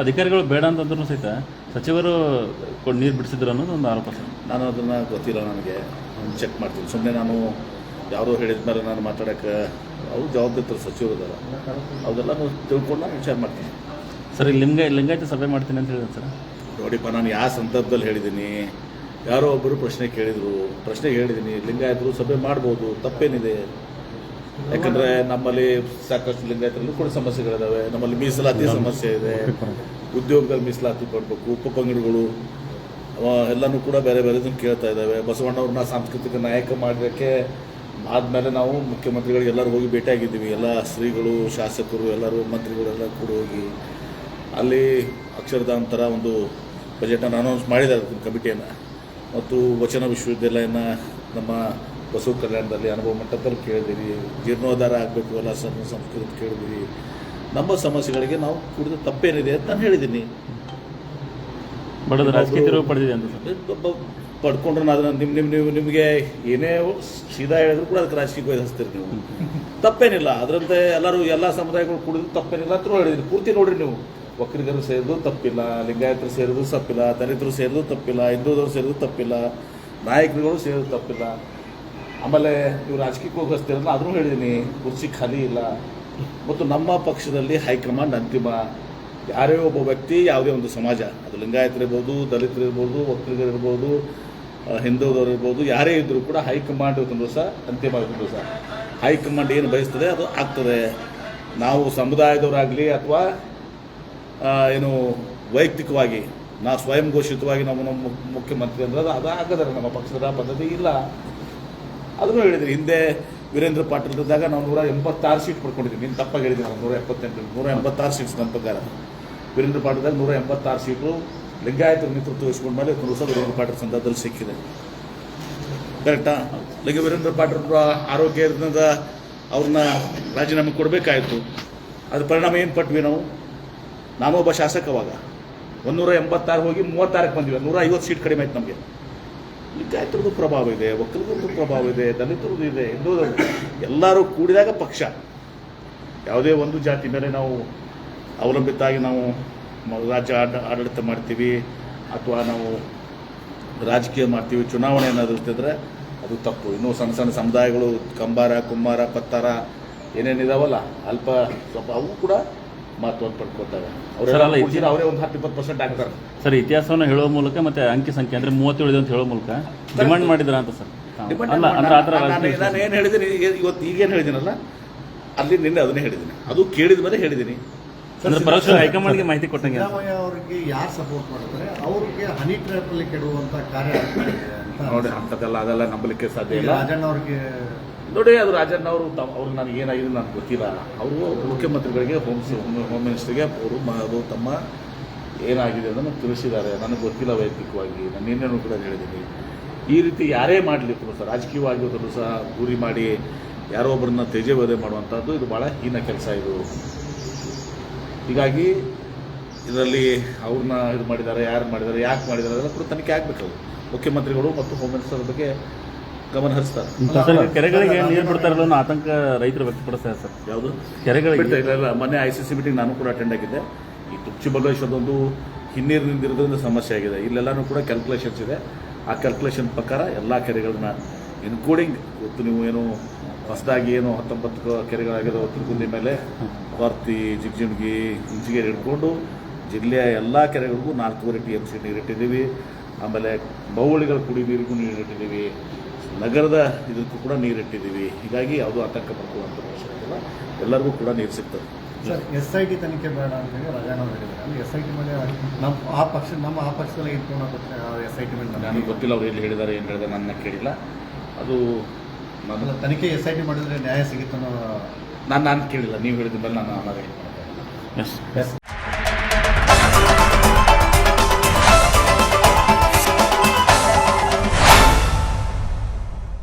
ಅಧಿಕಾರಿಗಳು ಬೇಡ ಅಂತಂದ್ರೂ ಸಹಿತ ಸಚಿವರು ಕೊಡ್ ನೀರು ಬಿಡಿಸಿದ್ರು ಅನ್ನೋದು ಒಂದು ಆರೋಪ ಸರ್. ನಾನು ಅದನ್ನು ಗೊತ್ತಿಲ್ಲ ನನಗೆ. ಚೆಕ್ ಮಾಡ್ತೀನಿ. ಸುಮ್ಮನೆ ನಾನು ಯಾರೋ ಹೇಳಿದ ಮೇಲೆ ನಾನು ಮಾತಾಡೋಕ್ಕೆ ಅವ್ರು ಜವಾಬ್ದಾರಿ ಸಚಿವರು ಇದ್ದಾರೆ ಅದೆಲ್ಲ ನಾನು ತಿಳ್ಕೊಂಡು ನಾನು ವಿಚಾರ ಮಾಡ್ತೀನಿ. ಸರ್ ಇಲ್ಲಿ ಲಿಂಗ ಲಿಂಗಾಯತ ಸಭೆ ಮಾಡ್ತೀನಿ ಅಂತ ಹೇಳಿದ್ರು ಸರ್. ನೋಡಿಪ್ಪ ನಾನು ಯಾವ ಸಂದರ್ಭದಲ್ಲಿ ಹೇಳಿದ್ದೀನಿ ಯಾರೋ ಒಬ್ಬರು ಪ್ರಶ್ನೆ ಕೇಳಿದರು ಪ್ರಶ್ನೆ ಹೇಳಿದ್ದೀನಿ ಲಿಂಗಾಯತರು ಸಭೆ ಮಾಡ್ಬೋದು ತಪ್ಪೇನಿದೆ ಯಾಕಂದರೆ ನಮ್ಮಲ್ಲಿ ಸಾಕಷ್ಟು ಲಿಂಗಾಯತರಲ್ಲೂ ಕೂಡ ಸಮಸ್ಯೆಗಳಿದ್ದಾವೆ ನಮ್ಮಲ್ಲಿ ಮೀಸಲಾತಿ ಸಮಸ್ಯೆ ಇದೆ. ಉದ್ಯೋಗದಲ್ಲಿ ಮೀಸಲಾತಿ ಕೊಡಬೇಕು ಉಪಪಂಗಡಗಳು ಎಲ್ಲನೂ ಕೂಡ ಬೇರೆ ಬೇರೆ ಕೇಳ್ತಾ ಇದ್ದಾವೆ ಬಸವಣ್ಣವ್ರನ್ನ ಸಾಂಸ್ಕೃತಿಕ ನಾಯಕ ಮಾಡೋಕ್ಕೆ ಆದಮೇಲೆ ನಾವು ಮುಖ್ಯಮಂತ್ರಿಗಳಿಗೆ ಎಲ್ಲರೂ ಹೋಗಿ ಭೇಟಿಯಾಗಿದ್ದೀವಿ. ಎಲ್ಲ ಶ್ರೀಗಳು ಶಾಸಕರು ಎಲ್ಲರೂ ಮಂತ್ರಿಗಳೆಲ್ಲ ಕೂಡ ಹೋಗಿ ಅಲ್ಲಿ ಅಕ್ಷರಧಾಮ್ ಒಂದು ಬಜೆಟನ್ನು ಅನೌನ್ಸ್ ಮಾಡಿದ್ದಾರೆ ಕಮಿಟಿಯನ್ನು. ಮತ್ತು ವಚನ ವಿಶ್ವವಿದ್ಯಾಲಯನ ನಮ್ಮ ಬಸವ ಕಲ್ಯಾಣದಲ್ಲಿ ಅನುಭವ ಮಟ್ಟದಲ್ಲಿ ಕೇಳಿದಿರಿ ಜೀರ್ಣೋದ್ಧಾರ ಆಗಬೇಕು ಎಲ್ಲ ಸಮ ಸಂಸ್ಕೃತಿ ಕೇಳಿದಿರಿ ನಮ್ಮ ಸಮಸ್ಯೆಗಳಿಗೆ ನಾವು ಕುಡಿದ ತಪ್ಪೇನಿದೆ ಅಂತ ನಾನು ಹೇಳಿದ್ದೀನಿ. ಪಡೆದಿದೆ ಪಡ್ಕೊಂಡ್ರೆ ನಾನು ಅದನ್ನ ನಿಮ್ಮ ನಿಮ್ಮ ನೀವು ನಿಮಗೆ ಏನೇ ಸೀದಾ ಹೇಳಿದ್ರು ಕೂಡ ಅದಕ್ಕೆ ರಾಜಕೀಯ ಹಚ್ತೀರಿ ನೀವು. ತಪ್ಪೇನಿಲ್ಲ ಅದರಂತೆ ಎಲ್ಲರೂ ಎಲ್ಲ ಸಮುದಾಯಗಳು ಕುಡಿದು ತಪ್ಪೇನಿಲ್ಲ ಅಂತ ಹೇಳಿದ್ರಿ ಪೂರ್ತಿ ನೋಡ್ರಿ ನೀವು. ಒಕ್ಕಲಿಗರು ಸೇರಿದ್ರು ತಪ್ಪಿಲ್ಲ ಲಿಂಗಾಯತರು ಸೇರಿದ್ರು ತಪ್ಪಿಲ್ಲ ದಲಿತರು ಸೇರಿದ್ರು ತಪ್ಪಿಲ್ಲ ಹಿಂದೂದವರು ಸೇರಿದ್ರು ತಪ್ಪಿಲ್ಲ ನಾಯಕರುಗಳು ಸೇರಿದ್ರು ತಪ್ಪಿಲ್ಲ. ಆಮೇಲೆ ನೀವು ರಾಜಕೀಯಕ್ಕೆ ಹೋಗಿ ಆದರೂ ಹೇಳಿದ್ದೀನಿ ಕುರ್ಚಿ ಖಾಲಿ ಇಲ್ಲ. ಮತ್ತು ನಮ್ಮ ಪಕ್ಷದಲ್ಲಿ ಹೈಕಮಾಂಡ್ ಅಂತಿಮ. ಯಾರೇ ಒಬ್ಬ ವ್ಯಕ್ತಿ ಯಾವುದೇ ಒಂದು ಸಮಾಜ, ಅದು ಲಿಂಗಾಯತರಿರ್ಬೋದು ದಲಿತರಿರ್ಬೋದು ಒಕ್ಕಲಿಗರಿರ್ಬೋದು ಹಿಂದೂದವರಿರ್ಬೋದು ಯಾರೇ ಇದ್ದರೂ ಕೂಡ ಹೈಕಮಾಂಡ್ ಇವತ್ತೊಂದು ದಿವಸ ಅಂತಿಮ ಇವತ್ತಿನ ದಿವಸ. ಹೈಕಮಾಂಡ್ ಏನು ಬಯಸ್ತದೆ ಅದು ಆಗ್ತದೆ. ನಾವು ಸಮುದಾಯದವರಾಗಲಿ ಅಥವಾ ಏನು ವೈಯಕ್ತಿಕವಾಗಿ, ನಾ ಸ್ವಯಂ ಘೋಷಿತವಾಗಿ ನಮ್ಮ ಮುಖ್ಯಮಂತ್ರಿ ಅಂದ್ರೆ ಅದು ಅದು ಆಗದರೆ ನಮ್ಮ ಪಕ್ಷದ ಪದ್ಧತಿ ಇಲ್ಲ. ಅದನ್ನು ಹೇಳಿದ್ರು, ಹಿಂದೆ ವೀರೇಂದ್ರ ಪಾಟೀಲ್ ಇದ್ದಾಗ ನಾವು ನೂರ ಎಂಬತ್ತಾರು ಸೀಟ್ ಪಡ್ಕೊಂಡಿದ್ದೀವಿ ನೀನು ತಪ್ಪಾಗಿ ಹೇಳಿದ್ದೀನಿ ನಾವು ನೂರ ಎಪ್ಪತ್ತೆಂಟು, ನೂರ ಎಂಬತ್ತಾರು ಸೀಟ್ಸ್ ನನ್ನ ಪ್ರಕಾರ. ವೀರೇಂದ್ರ ಪಾಟೀಲ್ದಾಗ ನೂರ ಎಂಬತ್ತಾರು ಸೀಟು ಲಿಂಗಾಯತ ನೇತೃತ್ವ ವಹಿಸ್ಕೊಂಡ ಮೇಲೆ ಹೊಸ ವೀರೇಂದ್ರ ಪಾಟೀಲ್ ಸಂದರ್ಭದಲ್ಲಿ ಸಿಕ್ಕಿದೆ. ಕರೆಕ್ಟಾ? ಲಿಂಗ ವೀರೇಂದ್ರ ಪಾಟೀಲ್ ಆರೋಗ್ಯದಿಂದ ಅವ್ರನ್ನ ರಾಜೀನಾಮೆ ಕೊಡಬೇಕಾಯಿತು. ಅದ್ರ ಪರಿಣಾಮ ಏನು ಪಟ್ವಿ ನಾವು? ನಾವೊಬ್ಬ ಶಾಸಕವಾಗ ಒಂದೂರ ಎಂಬತ್ತಾರು ಹೋಗಿ ಮೂವತ್ತಾರಕ್ಕೆ ಬಂದಿವೆ. ನೂರ ಐವತ್ತು ಸೀಟ್ ಕಡಿಮೆ ಆಯ್ತು ನಮಗೆ. ಲಿಂಗಾಯತರದ್ದು ಪ್ರಭಾವ ಇದೆ ಒಕ್ಕಲಿಗರದ್ದು ಪ್ರಭಾವ ಇದೆ, ದಲಿತರದ್ದು ಇದೆ ಹಿಂದೂ ಎಲ್ಲರೂ ಕೂಡಿದಾಗ ಪಕ್ಷ. ಯಾವುದೇ ಒಂದು ಜಾತಿ ಮೇಲೆ ನಾವು ಅವಲಂಬಿತಾಗಿ ನಾವು ರಾಜ್ಯ ಆಡ, ಆಡಳಿತ ಮಾಡ್ತೀವಿ, ಅಥವಾ ನಾವು ರಾಜಕೀಯ ಮಾಡ್ತೀವಿ, ಚುನಾವಣೆ ಏನಾದರೂ ಇರ್ತಿದ್ರೆ ಅದು ತಪ್ಪು. ಇನ್ನೂ ಸಣ್ಣ ಸಣ್ಣ ಸಮುದಾಯಗಳು, ಕಂಬಾರ, ಕುಂಬಾರ, ಪತ್ತಾರ ಏನೇನಿದಾವಲ್ಲ, ಅಲ್ಪ ಸ್ವಲ್ಪ ಅವು ಕೂಡ ಮಹತ್ವವನ್ನು ಪಡ್ಕೋತಾರೆ ಅವರೆಲ್ಲ ಇತಿ- ಅವರೇ ಒಂದು ಹತ್ತು ಇಪ್ಪತ್ತು ಪರ್ಸೆಂಟ್ ಆಗ್ತಾರೆ ಸರ್ ಇತಿಹಾಸವನ್ನು ಹೇಳುವ ಮೂಲಕ ಮತ್ತೆ ಅಂಕಿ ಸಂಖ್ಯೆ ಅಂದ್ರೆ ಮೂವತ್ತೇಳು ಅಂತ ಹೇಳೋ ಮೂಲಕ ಡಿಮಾಂಡ್ ಮಾಡಿದ್ರ ಅಂತ ಸರ್? ಅಲ್ಲ ಅಂದ್ರೆ ಆ ಥರ ನಾನು- ಏನು ಹೇಳಿದ್ದೀನಿ? ಈಗ- ಇವತ್ತು ಈಗೇನು ಹೇಳಿದ್ದೀನಲ್ಲ? ಅಲ್ಲಿ ನಿನ್ನೆ ಅದನ್ನೇ ಹೇಳಿದ್ದೀನಿ. ಅದು ಕೇಳಿದ ಮೇಲೆ ಹೇಳಿದ್ದೀನಿ. ಅಂದ್ರೆ ಪರೋಕ್ಷ ಹೈಕಮಾಂಡ್ಗೆ ಮಾಹಿತಿ ಕೊಟ್ಟಂಗೆ. ಸಿದ್ದರಾಮಯ್ಯ ಅವರಿಗೆ ಯಾರು ಸಪೋರ್ಟ್ ಮಾಡ್ತಾರೆ? ಅವ್ರಿಗೆ ಹನಿ ಟ್ರ್ಯಾಪ್ ಅಲ್ಲಿ ಕೆಡುವಂತ ಕಾರ್ಯ ಅಂತ ನೋಡಿ ಅಂಥದ್ದೆಲ್ಲ ಅದೆಲ್ಲ ನಂಬಲಿಕ್ಕೆ ಸಾಧ್ಯ ಇಲ್ಲ. ರಾಜಣ್ಣ ಅವ್ರಿಗೆ ನೋಡಿ ಅದು ರಾಜಣ್ಣ ಅವರು ತಮ್ಮ ಅವ್ರು ನನಗೆ ಏನಾಗಿದೆ ನನಗೆ ಗೊತ್ತಿಲ್ಲ. ಅವರು ಮುಖ್ಯಮಂತ್ರಿಗಳಿಗೆ, ಹೋಮ್ ಹೋಮ್ ಮಿನಿಸ್ಟರ್ಗೆ ಅವರು ಅದು ತಮ್ಮ ಏನಾಗಿದೆ ಅದನ್ನು ತಿಳಿಸಿದ್ದಾರೆ. ನನಗೆ ಗೊತ್ತಿಲ್ಲ ವೈಯಕ್ತಿಕವಾಗಿ. ನಾನು ಏನೇನು ಕೂಡ ಹೇಳಿದ್ದೀನಿ. ಈ ರೀತಿ ಯಾರೇ ಮಾಡಲಿ ಸಹ ರಾಜಕೀಯವಾಗಿ ಅದನ್ನು ಸಹ ಗುರಿ ಮಾಡಿ ಯಾರೋ ಒಬ್ಬರನ್ನ ತೇಜವಧೆ ಮಾಡುವಂಥದ್ದು ಇದು ಭಾಳ ಹೀನ ಕೆಲಸ ಇದು. ಹೀಗಾಗಿ ಇದರಲ್ಲಿ ಅವ್ರನ್ನ ಇದು ಮಾಡಿದ್ದಾರೆ, ಯಾರು ಮಾಡಿದ್ದಾರೆ, ಯಾಕೆ ಮಾಡಿದ್ದಾರೆ ಅದೆಲ್ಲ ಕೂಡ ತನಿಖೆ ಆಗಬೇಕು ಮುಖ್ಯಮಂತ್ರಿಗಳು ಮತ್ತು ಹೋಮ್ ಮಿನಿಸ್ಟರ್ ಬಗ್ಗೆ ಗಮನ ಹರಿಸ್ತಾರೆ ಸರ್ ಈಗ ಕೆರೆಗಳಿಗೆ ನೀರು ಬಿಡ್ತಾರಲ್ಲ ಅನ್ನೋ ಆತಂಕ ರೈತರು ವ್ಯಕ್ತಪಡಿಸ್ತಾರೆ ಸರ್. ಯಾವುದು? ಕೆರೆಗಳಿಗೆ ಇಲ್ಲ ಇಲ್ಲ. ಮೊನ್ನೆ ಐ ಸಿ ಸಿ ಮೀಟಿಂಗ್ ನಾನು ಕೂಡ ಅಟೆಂಡ್ ಆಗಿದ್ದೆ. ಈ ತುಚ್ಚಿ ಬಲ್ಲೇಶ್ವರದೊಂದು ಹಿನ್ನೀರಿನಿಂದ ಇರೋದ್ರಿಂದ ಸಮಸ್ಯೆ ಆಗಿದೆ. ಇಲ್ಲೆಲ್ಲನೂ ಕೂಡ ಕ್ಯಾಲ್ಕುಲೇಷನ್ಸ್ ಇದೆ. ಆ ಕ್ಯಾಲ್ಕುಲೇಷನ್ ಪ್ರಕಾರ ಎಲ್ಲ ಕೆರೆಗಳನ್ನ ಇನ್ಕ್ಲೂಡಿಂಗ್ ಇವತ್ತು ನೀವು ಏನು ಹೊಸದಾಗಿ ಏನು ಹತ್ತೊಂಬತ್ತು ಕೆರೆಗಳಾಗಿರೋ ತಿರುಗುಂದಿ ಮೇಲೆ ಕೊರ್ತಿ ಜಿಗ್ಜಿಣ್ಗಿ ಇಂಚಿಗೇರಿ ಹಿಡ್ಕೊಂಡು ಜಿಲ್ಲೆಯ ಎಲ್ಲ ಕೆರೆಗಳಿಗೂ ನಾಲ್ಕೂವರೆ ಟಿ ಎಂ ಸಿ ನೀರಿಟ್ಟಿದ್ದೀವಿ. ಆಮೇಲೆ ಬೌಳಿಗಳ ಕುಡಿ ನೀರಿಗೂ ನೀರಿಟ್ಟಿದ್ದೀವಿ. ನಗರದ ಇದಕ್ಕೂ ಕೂಡ ನೀರಿಟ್ಟಿದ್ದೀವಿ. ಹೀಗಾಗಿ ಯಾವುದೂ ಆತಂಕ ಪಡ್ಕೊಳ್ಳುವಂಥ ಅವಶ್ಯಕತೆ ಇಲ್ಲ. ಎಲ್ಲರಿಗೂ ಕೂಡ ನೀರು ಸಿಗ್ತದೆ. ಸರ್ ಎಸ್ ಐ ಟಿ ತನಿಖೆ ಬೇಡ ಅಂತ ಹೇಳಿ ರಜಾನ ಹೇಳಿದ್ದಾರೆ. ಎಸ್ ಐ ಟಿ ಮೇಲೆ ನಮ್ಮ ಆ ಪಕ್ಷ ನಮ್ಮ ಆ ಪಕ್ಷದಲ್ಲಿ ಇಟ್ಕೊಂಡು ಎಸ್ ಐ ಟಿ ಮೇಲೆ ನನಗೆ ಗೊತ್ತಿಲ್ಲ ಅವ್ರು ಎಲ್ಲಿ ಹೇಳಿದ್ದಾರೆ ಏನು ಹೇಳಿದ್ದಾರೆ ನನ್ನ ಕೇಳಿಲ್ಲ. ಅದು ಮೊದಲ ತನಿಖೆ ಎಸ್ ಐ ಟಿ ಮಾಡಿದ್ರೆ ನ್ಯಾಯ ಸಿಗುತ್ತನ್ನೋ ನಾನು ನಾನು ಕೇಳಿಲ್ಲ. ನೀವು ಹೇಳಿದ ಮೇಲೆ ನಾನು ಆಮೇಲೆ ಎಸ್ ಎಸ್